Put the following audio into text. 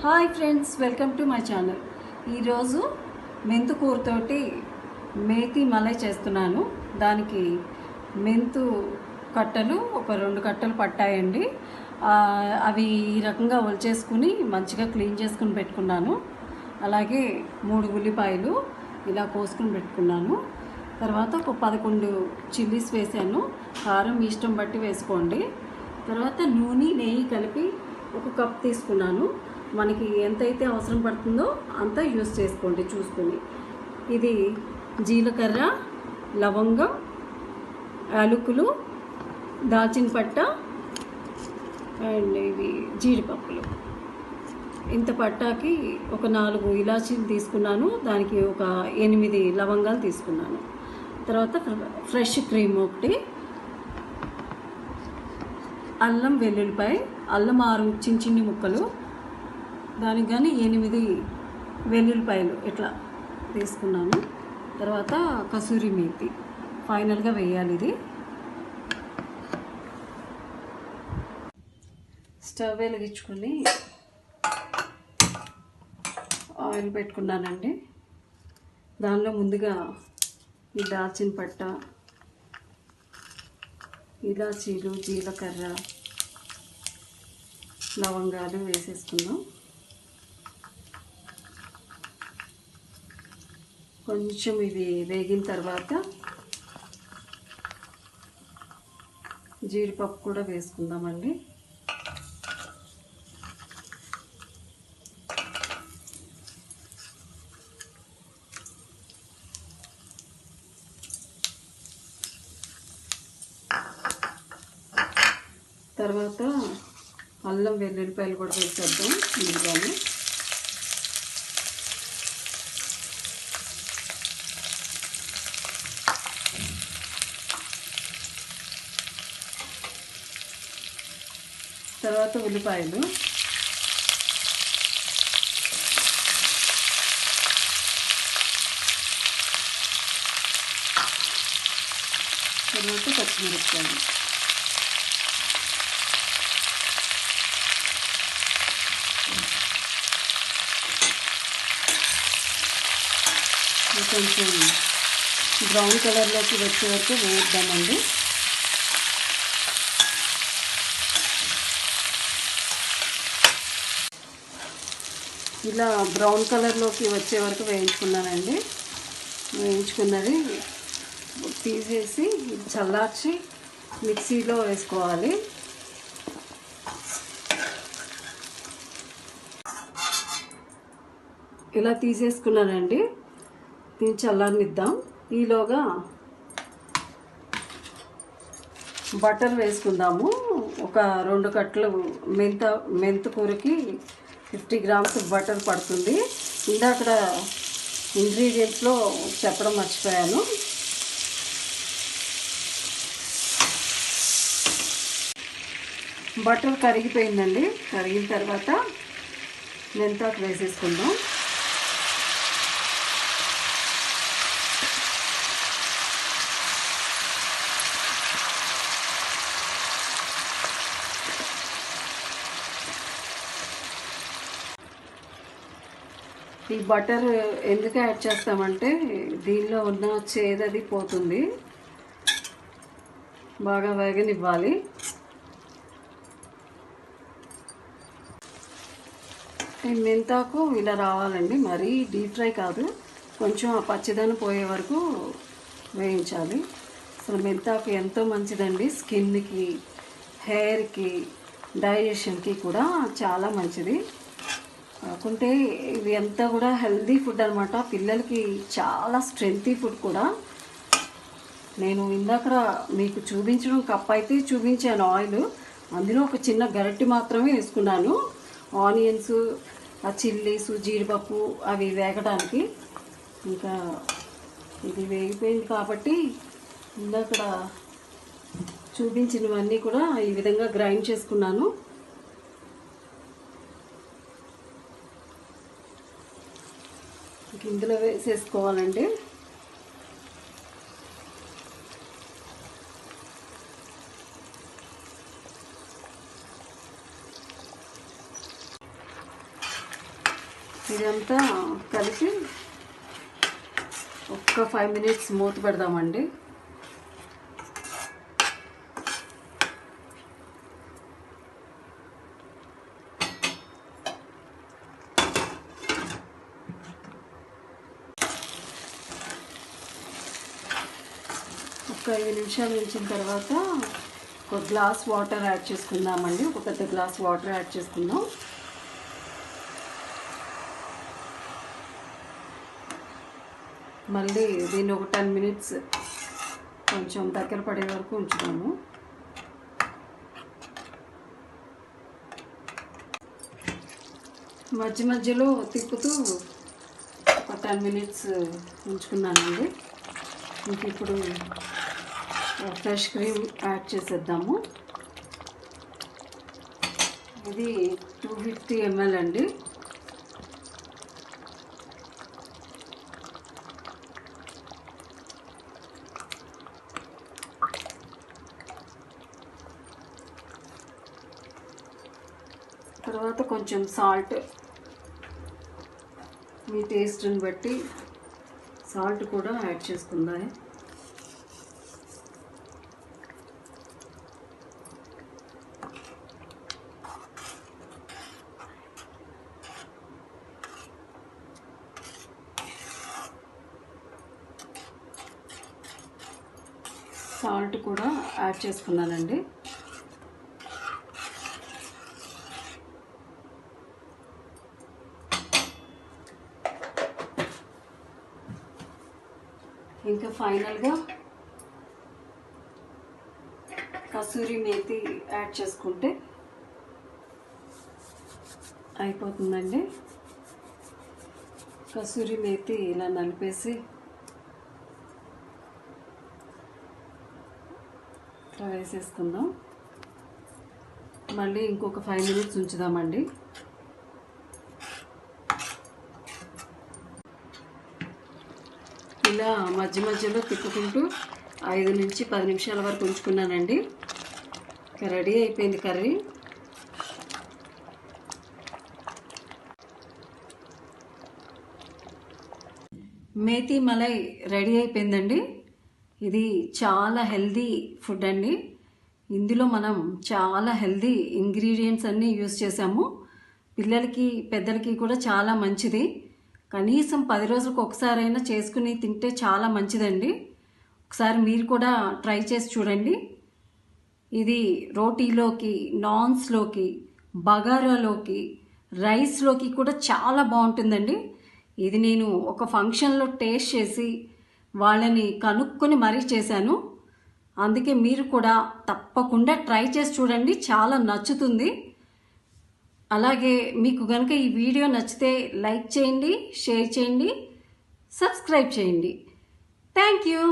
Hi friends welcome to my channel. ఈరోజు మెంతుకూరతోటి మేతి మలై చేస్తున్నాను. దానికి మెంతు కట్టలు ఒక రెండు కట్టలు పట్టాయండి. అవి ఈ రకంగా ఒలిచేసుకుని మంచిగా క్లీన్ చేసుకుని పెట్టుకున్నాను. అలాగే మూడు ఉల్లిపాయలు ఇలా కోసుకుని పెట్టుకున్నాను. తర్వాత ఒక పదకొండు చిల్లీస్ వేసాను. కారం ఇష్టం బట్టి వేసుకోండి. తర్వాత నూనె నెయ్యి కలిపి ఒక కప్ తీసుకున్నాను. మనకి ఎంతైతే అవసరం పడుతుందో అంత యూస్ చేసుకోండి చూసుకొని. ఇది జీలకర్ర లవంగం యాలకులు దాల్చిన పట్ట అండ్ ఇవి జీడిపప్పులు. ఇంత పట్టాకి ఒక నాలుగు ఇలాచీలు తీసుకున్నాను దానికి ఒక ఎనిమిది లవంగాలు తీసుకున్నాను. తర్వాత ఫ్రెష్ క్రీమ్ ఒకటి అల్లం వెల్లుల్లిపాయ అల్లం ఆరు చిన్న చిన్ని ముక్కలు దానికి కానీ ఎనిమిది వెల్లుల్లిపాయలు ఇట్లా తీసుకున్నాను. తర్వాత కసూరి మేతి. ఫైనల్గా వేయాలి ఇది. స్టవ్ వెలిగించుకొని ఆయిల్ పెట్టుకున్నానండి. దానిలో ముందుగా ఈ దాల్చిన పట్ట ఇలాచీలు జీలకర్ర లవంగాలు వేసేసుకున్నాం కొంచెం ఇవి వేగిన తర్వాత జీడిపప్పు కూడా వేసుకుందామండి. తర్వాత అల్లం వెల్లుల్లిపాయలు కూడా వేసేద్దాం ముందుగానే. తర్వాత ఉల్లిపాయలు. తర్వాత పచ్చిమిరపకాయలు. కొంచెం బ్రౌన్ కలర్లోకి వచ్చే వరకు వేద్దామండి. ఇలా బ్రౌన్ కలర్లోకి వచ్చే వరకు వేయించుకున్నానండి. వేయించుకున్నది తీసేసి చల్లార్చి మిక్సీలో వేసుకోవాలి. ఇలా తీసేసుకున్నానండి. దీన్ని చల్లనిద్దాం ఈలోగా బటర్ వేసుకుందాము. ఒక రెండు కట్టలు మెంత మెంత కూరకి ఫిఫ్టీ గ్రామ్స్ బటర్ పడుతుంది. ఇందాక ఇంగ్రీడియంట్స్లో చెప్పడం మర్చిపోయాను. బటర్ కరిగిపోయిందండి. కరిగిన తర్వాత మెంతాకు వేసేసుకుందాం. ఈ బటర్ ఎందుకు యాడ్ చేస్తామంటే దీనిలో ఉన్న చేదది పోతుంది. బాగా వేగనివ్వాలి. మెంతాకు ఇలా రావాలండి. మరీ డీప్ ఫ్రై కాదు. కొంచెం ఆ పచ్చిదనం పోయే వరకు వేయించాలి. అసలు మెంతాకు ఎంతో మంచిదండి. స్కిన్కి హెయిర్కి డైజెషన్కి కూడా చాలా మంచిది. కాకుంటే ఇవి అంతా కూడా హెల్దీ ఫుడ్ అనమాట పిల్లలకి చాలా స్ట్రెంతీ ఫుడ్ కూడా. నేను ఇందాక మీకు చూపించడం కప్ అయితే చూపించాను ఆయిల్ అందులో ఒక చిన్న గరిటె మాత్రమే వేసుకున్నాను. ఆనియన్స్ ఆ చిల్లీస్ జీడిపప్పు అవి వేగడానికి. ఇంకా ఇది వేగిపోయింది కాబట్టి ఇందాక చూపించినవన్నీ కూడా ఈ విధంగా గ్రైండ్ చేసుకున్నాను. ఇందులో వేసేసుకోవాలండి ఇదంతా కలిసి ఒక్క ఫైవ్ మినిట్స్ మూత పెడదామండి. ఒక ఐదు నిమిషాలు ఉంచిన తర్వాత ఒక గ్లాస్ వాటర్ యాడ్ చేసుకుందామండి. ఒక పెద్ద గ్లాస్ వాటర్ యాడ్ చేసుకుందాం. మళ్ళీ దీన్ని ఒక టెన్ మినిట్స్ కొంచెం దగ్గర పడే వరకు ఉంచుతాము మధ్య మధ్యలో తిప్పుతూ ఒక టెన్ మినిట్స్ ఉంచుకున్నానండి. ఇంక ఇప్పుడు ఫ్రెష్ క్రీమ్ యాడ్ చేసేద్దాము. ఇది టూ ఫిఫ్టీ ఎంఎల్ అండి. తర్వాత కొంచెం సాల్ట్. మీ టేస్ట్ని బట్టి సాల్ట్ కూడా యాడ్ చేసుకుందాం. సాల్ట్ కూడా యాడ్ చేసుకున్నానండి. ఇంకా ఫైనల్గా కసూరి మేతి యాడ్ చేసుకుంటే అయిపోతుందండి. కసూరి మేతి ఇలా నలిపేసి ఇట్లా వేసేసుకుందాం. మళ్ళీ ఇంకొక ఫైవ్ మినిట్స్ ఉంచుదామండి. ఇలా మధ్య మధ్యలో తిప్పుకుంటూ ఐదు నుంచి పది నిమిషాల వరకు ఉంచుకున్నానండి. రెడీ అయిపోయింది కర్రీ. మేతి మలై రెడీ అయిపోయిందండి. ఇది చాలా హెల్దీ ఫుడ్ అండి. ఇందులో మనం చాలా హెల్దీ ఇంగ్రీడియంట్స్ అన్నీ యూస్ చేసాము పిల్లలకి పెద్దలకి కూడా చాలా మంచిది. కనీసం పది రోజులకు ఒకసారైనా చేసుకుని తింటే చాలా మంచిదండి. ఒకసారి మీరు కూడా ట్రై చేసి చూడండి. ఇది రోటీలోకి నాన్స్లోకి బగారాలోకి రైస్లోకి కూడా చాలా బాగుంటుందండి. ఇది నేను ఒక ఫంక్షన్లో టేస్ట్ చేసి వాళ్ళని కనుక్కొని మరీ చేశాను. అందుకే మీరు కూడా తప్పకుండా ట్రై చేసి చూడండి. చాలా నచ్చుతుంది. అలాగే మీకు కనుక ఈ వీడియో నచ్చితే లైక్ చేయండి షేర్ చేయండి సబ్స్క్రైబ్ చేయండి. Thank you.